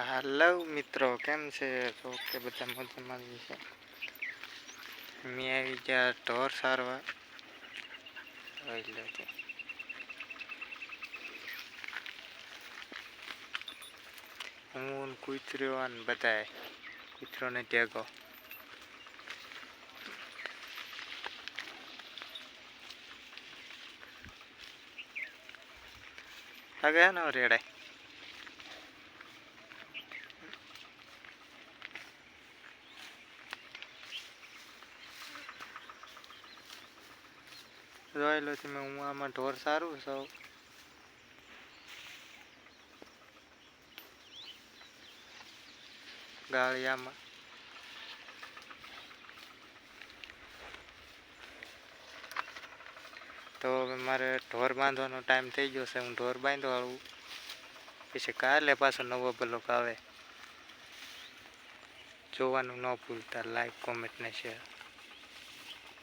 હાલો મિત્રો. કેમ છે? તો કે બધા મજામાં જ છે. મેં આવી ગયા ઢોર સારવા. એટલે તો હું કૂતર્યો અને બધાએ. કૂતરોને લાગે ને રેડાય છે તમે, હું આમાં ઢોર સારું સૌ ગાળિયામાં. તો હવે મારે ઢોર બાંધવાનો ટાઈમ થઈ ગયો છે, હું ઢોર બાંધવાળું પછી કાલે પાછો નવો બ્લોક આવે. જોવાનું ન ભૂલતા લાઈક કોમેન્ટ ને શેર